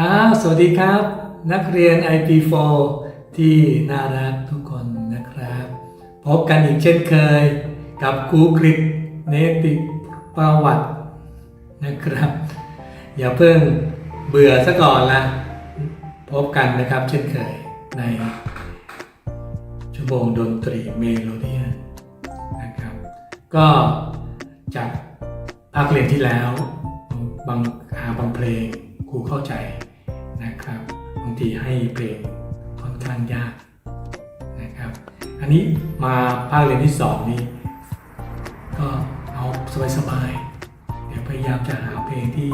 ครับสวัสดีครับ นักเรียน IP4 ที่น่ารักทุกคนนะครับ พบกันอีกเช่นเคยกับครูกริดเนติประวัตินะครับ อย่าเพิ่งเบื่อซะก่อนละพบกันนะครับเช่นเคยในชั่วโมงดนตรีเมโลเดียนะครับ ก็จากภาคเรียนที่แล้ว บางหาบางเพลงครูเข้าใจ นะครับบางทีให้เพลงค่อนข้างยากนะครับ อันนี้มาภาคเรียนที่สองนี้ ก็เอาสบายๆเดี๋ยวพยายามจะหาเพลงที่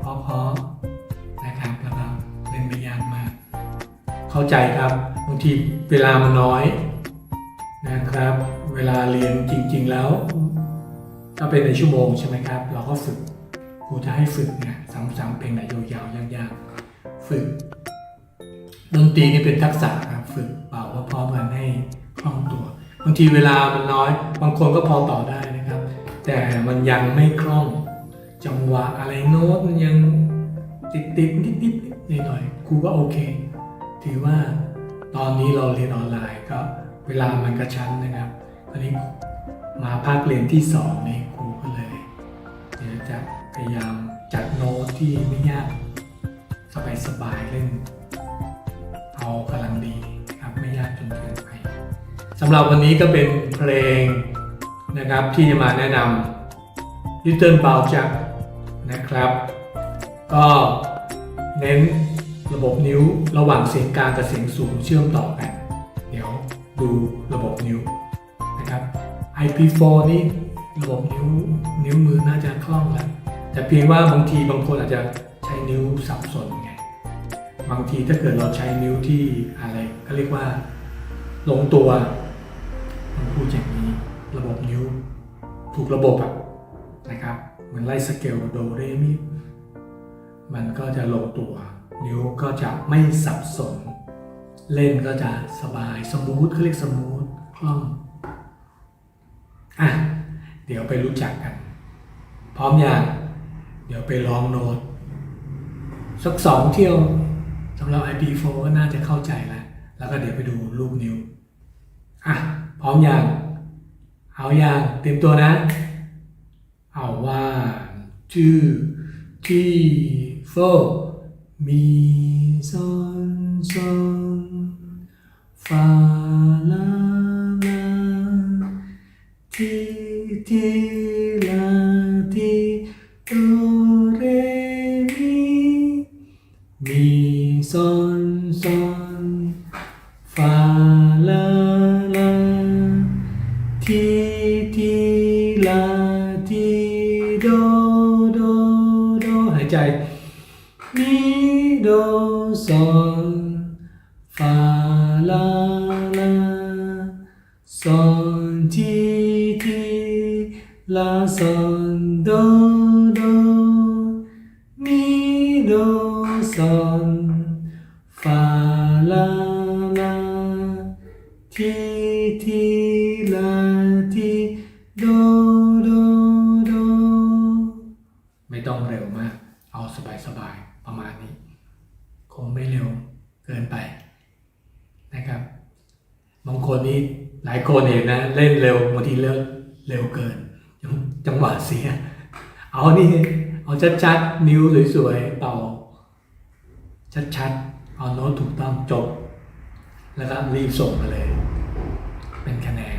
เพราะๆนะครับแล้วก็เล่นไม่ยากมาก เข้าใจครับบางทีเวลามันน้อยนะครับ เวลาเรียนจริง ๆ แล้วถ้าเป็นในชั่วโมงใช่ไหมครับ เราก็ฝึกครูจะให้ฝึกเนี่ยซ้ำๆเพลงไหนยาวๆยากๆ ฝึกดนตรีนี่เป็นทักษะครับฝึกเป่าพร้อมกันให้คล่องตัวบางทีเวลามันน้อย บางคนก็พอต่อได้นะครับ แต่มันยังไม่คล่องจังหวะอะไรโน้ตมันยังติดติดนิดนิดๆหน่อยครูก็โอเค ถือว่าตอนนี้เราเรียนออนไลน์ก็เวลามันกระชั้นนะครับตอนนี้มาภาคเรียนที่สองนี่ครูก็เลยเดี๋ยวจะพยายามจัดโน้ตที่ไม่ยาก สบายๆเล่น เอากำลังดีครับไม่ยากจนเกินไปสำหรับวันนี้ก็เป็นเพลงนะครับที่จะมาแนะนำ Little b o u Jack นะครับ ก็เน้นระบบนิ้วระหว่างเสียงกลางกับเสียงสูงเชื่อมต่อกันเดี๋ยวดูระบบนิ้วนะครับ IP4 นี่ระบบนิ้วนิ้วมือน่าจะคล่องแล้วแต่เพียงว่าบางทีบางคนอาจจะใช้นิ้วสับสน บางทีถ้าเกิดเราใช้นิ้วที่อะไรก็เรียกว่าลงตัวมันพูดอย่างนี้ระบบนิ้ว ถูกระบบอะนะครับเหมือนไล่สเกลโดเรมิมันก็จะลงตัว นิ้วก็จะไม่สับสน เล่นก็จะสบายสมูทเขาเรียกสมูทคล่องอะเดี๋ยวไปรู้จักกัน พร้อมอย่าง เดี๋ยวไปลองโน้ตสักสองเที่ยวำหรับ IP4 ก็น่าจะเข้าใจแล้ว แล้วก็เดี๋ยวไปดูรูปนิ้ว อะ พร้อมอย่าง เอาอย่างเตรียมตัวนะ เอาว่า two three four มีซอนซอนฟาลาลาทีทีลาทีโดเรมี มีซ ฟาลาลาทีทีลาทีโดโดโดไม่ต้องเร็วมาก เอาสบายๆประมาณนี้ คงไม่เร็วเกินไปนะครับบางคนนี่หลายคนเห็นนะเล่นเร็วบางทีเลิกเร็วเกิน จังหวะเสีย เอานี่เอาชัดๆนิ้วสวยๆเป่าชัดๆ เอาโน้ตถูกต้องจบ แล้วก็รีบส่งมาเลย เป็นคะแนน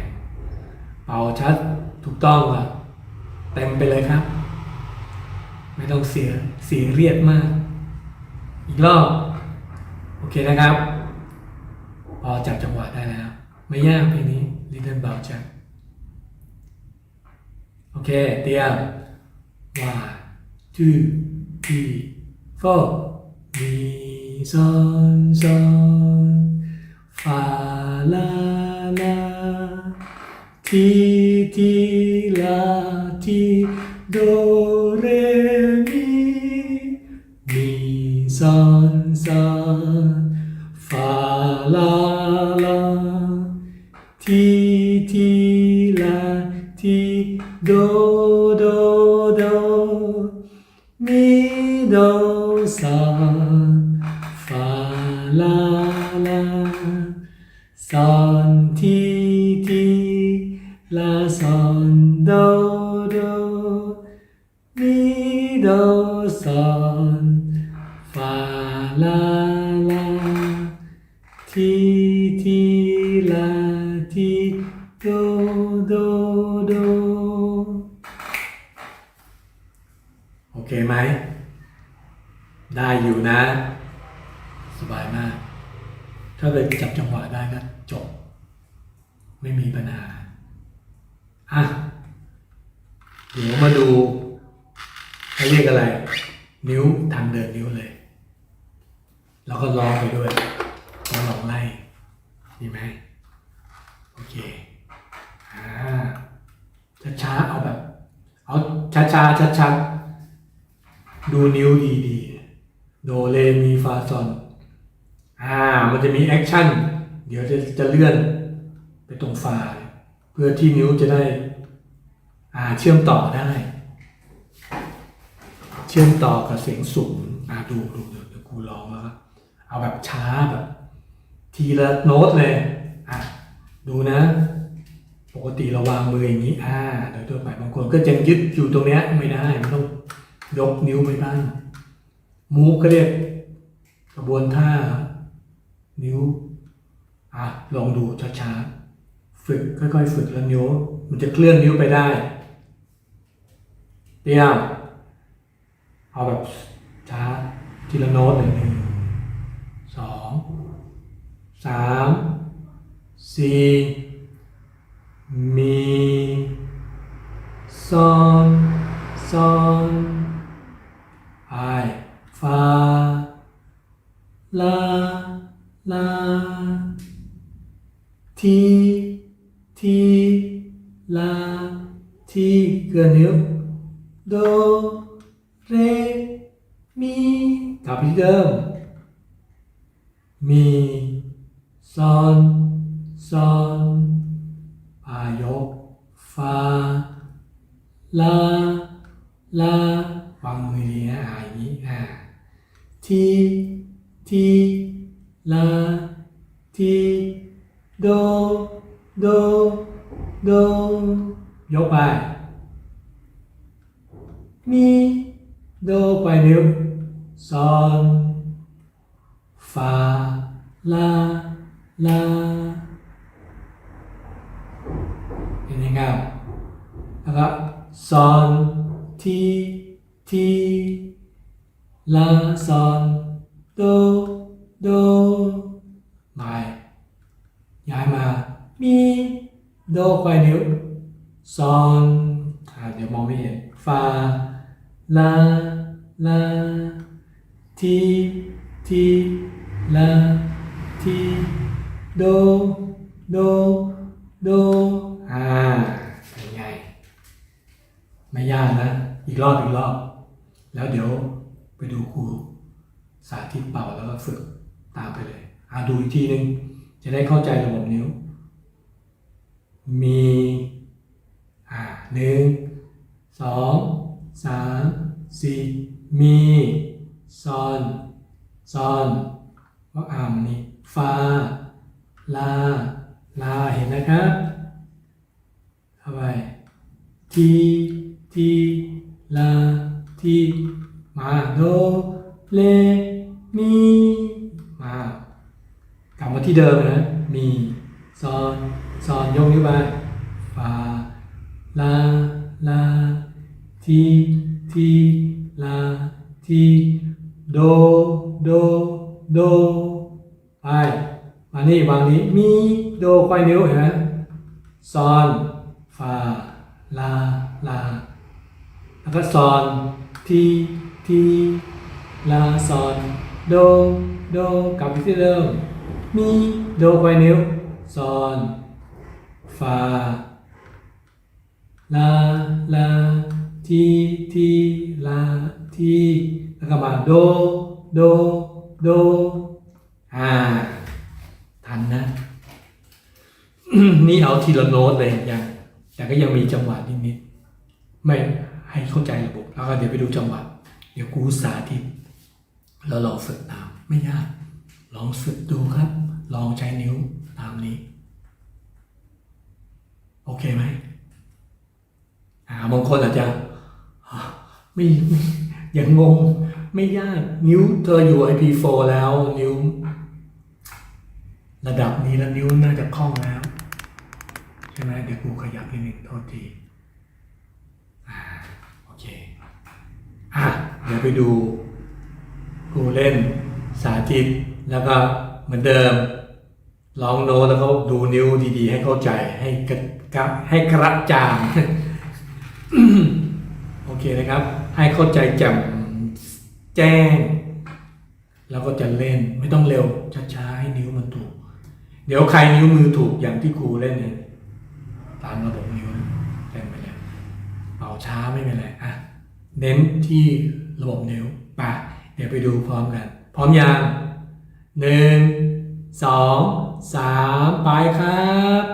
เป่าชัดถูกต้องอะเต็มไปเลยครับ ไม่ต้องเสียเสียเรียดมาก อีกรอบ โอเคนะครับ พอจับจังหวะได้แล้ว ไม่ยากเพลงนี้ Little b o u Jack โอเค เตรียม one two three four ซอนซอนฟ ลาลาซอนทีทีลาซอนโดโดมีโดซอนฟาลาลาทีทีลาทีโดโดโดโอเคไหม ได้อยู่นะ ถ้าเลยจับจังหวะได้ก็จบ ไม่มีปัญหา อะ เดี๋ยวมาดูให้เรียกอะไร นิ้วทางเดินนิ้วเลย แล้วก็ร้องไปด้วยล้วลองไล่ดีไหมโอเค อ่าช้าๆเอาแบบ เอาช้าๆชัดๆดูนิ้วดีๆ โดเรมีฟาซอน อ่า มันจะมีแอคชั่น เดี๋ยวจะจะเลื่อนไปตรงฟาเพื่อที่นิ้วจะได้ อ่า เชื่อมต่อได้ เชื่อมต่อกับเสียงสูงอ่าดูดูเดี๋ยวเดี๋ยวครูลองแล้วครับเอาแบบช้าแบบ ทีละโน้ตเลย อะ ดูนะ ปกติเราวางมืออย่างนี้ อ่า โดยทั่วไปบางคนก็จะยึดอยู่ตรงเนี้ยไม่ได้มันต้องยกนิ้วไปบ้างมูฟก็เรียกกระบวนท่า นิ้วอะลองดูช้าๆฝึกค่อยๆ ฝึกแล้วนิ้ว มันจะเคลื่อนนิ้วไปได้เตรียมเอาแบบช้าทีละโน้ตหนึ่งหนึ่งสองสามสี่มีซอนซอนไอฟาลาาทีทีลาทีเกือนิ้วโดเรมีกลับไปที่เดิมมีซอน ซอนอายกฟาลาลาวางมือดีนะอ่าอย่า ง่าทีทีลายกไปมีโดควายนิ้วซอนอ่าเดี๋ยวมองไม่เห็นฟาลาลาทีทีลาทีโดโดโดอ่าเป็นไงไม่ยากนะ อีกรอบอีกรอบ แล้วเดี๋ยวไปดูครูสาธิตเป่าแล้วก็ฝึกตามไปเลย อาดูอีกทีหนึ่งจะได้เข้าใจระบบนิ้ว มีหนึ่งสองสามสี่มีซอนซอนว่าอ่ามนี่ฟาลา ลา เห็นนะครับเข้าไปทีทีลาทีมาโดเลมี ที่เดิมนะมีซอนซอนยกนิ้วไปฟาลาลาทีทีลาทีโดโดโดไปมานี่วางนี้มีโดควายนิ้วเห็นไหมซอนฟาลาลาแล้วก็ซอนทีทีลาซอนโดโดกลับไปที่เดิม มีโดควายนิ้วซอนฟาลาลาทีทีลาทีแล้วก็มาโดโดโดอ่าทันนะนี่เอาทีละโน้ตเลยอยังแต่ก็ยังมีจังหวะนิดๆไม่ให้เข้าใจระบบ แล้วก็เดี๋ยวไปดูจังหวะเดี๋ยวกูสาธิตแล้วลองฝึกตาม ไม่ยากลองฝึกดูครับ ลองใช้นิ้วตามนี้ โอเคไหมอ่าบางคนอาจจะไม่ไม่ยังงงไม่ยากนิ้วเธออยู่ IP4 แล้ว นิ้ว ระดับนี้แล้วนิ้วน่าจะคล่องแล้วใช่ไหมเดี๋ยวกูขยับนิดนึงโทษทีอ่าโอเคอะเดี๋ยวไปดูกูเล่นสาธิตแล้วก็เหมือนเดิม ลองโน้ตแล้วก็ดูนิ้วดีๆ ให้เข้าใจให้กระกระให้กระจ่างโอเคนะครับ ให้เข้าใจแจ่มแจ้ง แล้วก็จะเล่นไม่ต้องเร็วช้าๆให้นิ้วมันถูก เดี๋ยวใครนิ้วมือถูกอย่างที่ครูเล่นเนี่ยตามระบบนิ้วเล่นไปเลยเป่าช้าไม่เป็นไรอะเน้นที่ระบบนิ้วไปเดี๋ยวไปดูพร้อมกัน พร้อมยังหนึ่งสอง สามไปครับ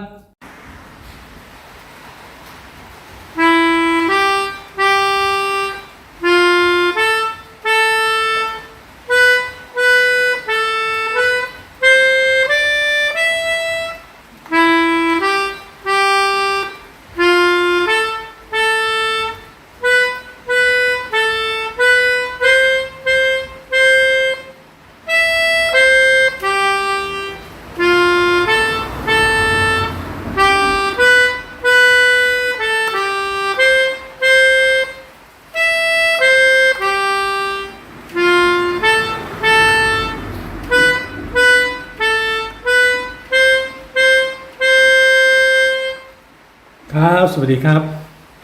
วัสดีครับ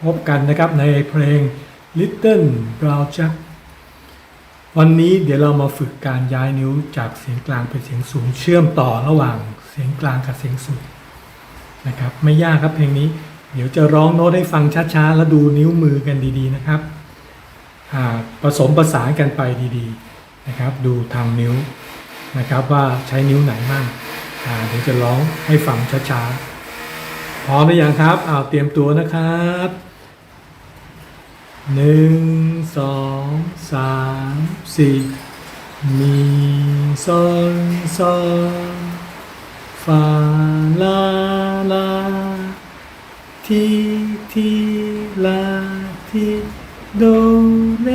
พบกันนะครับในเพลง Little Brown Jack วันนี้เดี๋ยวเรามาฝึกการย้ายนิ้วจากเสียงกลางเป็นเสียงสูงเชื่อมต่อระหว่างเสียงกลางกับเสียงสูงนะครับไม่ยากครับเพลงนี้ เดี๋ยวจะร้องโน้ตให้ฟังช้าๆ แล้วดูนิ้วมือกันดีๆนะครับผสมประสานกันไปดีๆนะครับ ดูทางนิ้วนะครับว่าใช้นิ้วไหนบ้างเดี๋ยวจะร้องให้ฟังช้าๆ พร้อมหรือยังครับเอาเตรียมตัวนะครับหนึ่งสองสามสี่มีโซลโซลฟาลาลาทีทีลาทีโดเร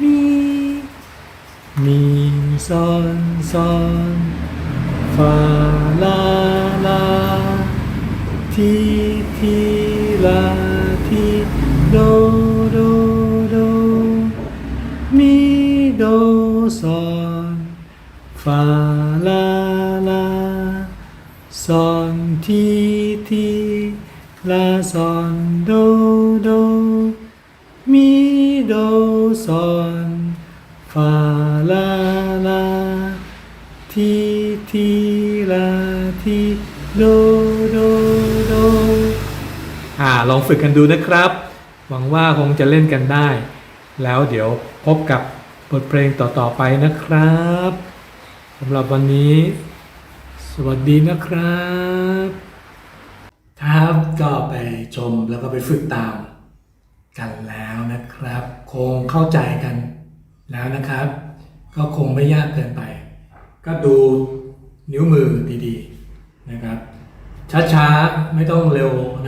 มีมีโซลโซลฟาลา ทีทีลาทีโดโดโดมีโดซอนฟาลาลาซอนทีทีลาซอนโดโดมีโดซอนฟาลาลาทีทีลาทีโดโด ลองฝึกกันดูนะครับ หวังว่าคงจะเล่นกันได้ แล้วเดี๋ยวพบกับบทเพลงต่อๆไปนะครับสำหรับวันนี้ สวัสดีนะครับ ครับก็ไปชมแล้วก็ไปฝึกตาม กันแล้วนะครับ คงเข้าใจกันแล้วนะครับ ก็คงไม่ยากเกินไป ก็ดูนิ้วมือดีๆนะครับ ช้าๆ ไม่ต้องเร็วนะ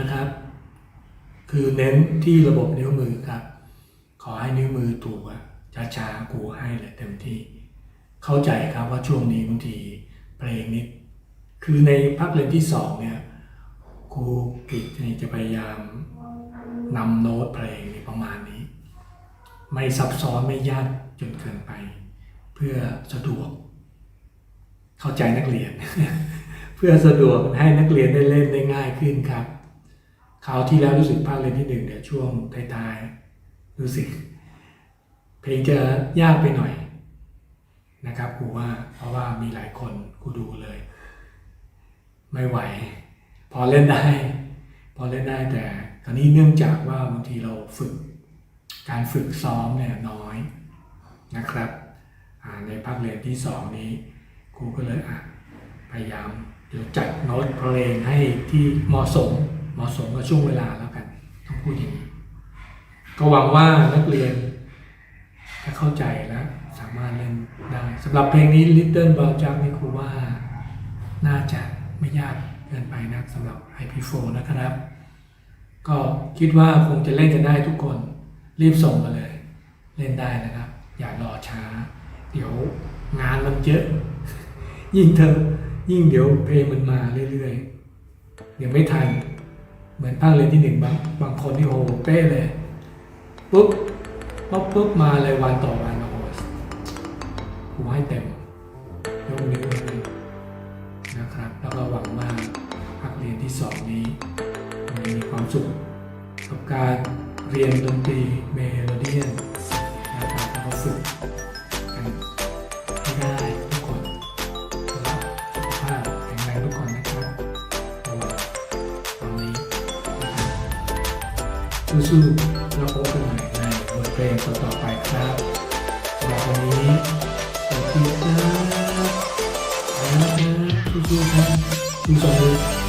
คือเน้นที่ระบบนิ้วมือครับ ขอให้นิ้วมือถูกอะช้าๆกูให้เลยเต็มที่ เข้าใจครับว่าช่วงนี้บางทีเพลงนี้คือในพักเรียนที่สองเนี่ยครูกิจจะพยายามนำโน้ตเพลงประมาณนี้ ไม่ซับซ้อนไม่ยากจนเกินไป เพื่อสะดวก เข้าใจนักเรียน เพื่อสะดวกให้นักเรียนได้เล่นได้ง่ายขึ้นครับ คราวที่แล้วรู้สึกภาคเรียนที่หนึ่งเนี่ยช่วงท้ายๆรู้สึก เพลงจะยากไปหน่อยนะครับครูว่าเพราะว่ามีหลายคนครูดูเลย ไม่ไหว พอเล่นได้ พอเล่นได้แต่คราวนี้เนื่องจากว่าบางทีเราฝึก การฝึกซ้อมเนี่ยน้อยนะครับในภาคเรียนที่สองนี้ครูก็เลยพยายามเดี๋ยวจัดโน้ตเพลงให้ที่เหมาะสม เหมาะสมกับช่วงเวลาแล้วกันต้องพูดอย่างนี้ก็หวังว่านักเรียนจะเข้าใจและสามารถเล่นได้สำหรับเพลงนี้ Little Bell Jack นี่ครูว่าน่าจะไม่ยากเกินไปนักสำหรับ IP4 นะครับ ก็คิดว่าคงจะเล่นกันได้ทุกคนรีบส่งมาเลย เล่นได้นะครับ อย่ารอช้า เดี๋ยวงานมันเยอะ ยิ่งเธอยิ่งเดี๋ยวเพลงมันมาเรื่อยๆเดี๋ยวไม่ทัน เหมือนภาคเรียนที่หนึ่งบางบางคนที่โหเป๊ะเลยปุ๊บปุ๊บปุ๊บมาเลยวันต่อวันโอ้โหกูให้เต็มยกนิ้วเลยนะครับ แล้วก็หวังว่าภาคเรียนที่สองนี้มีความสุขกับการเรียนดนตรีเมโลเดียนนะครับแล้วก็ฝึก น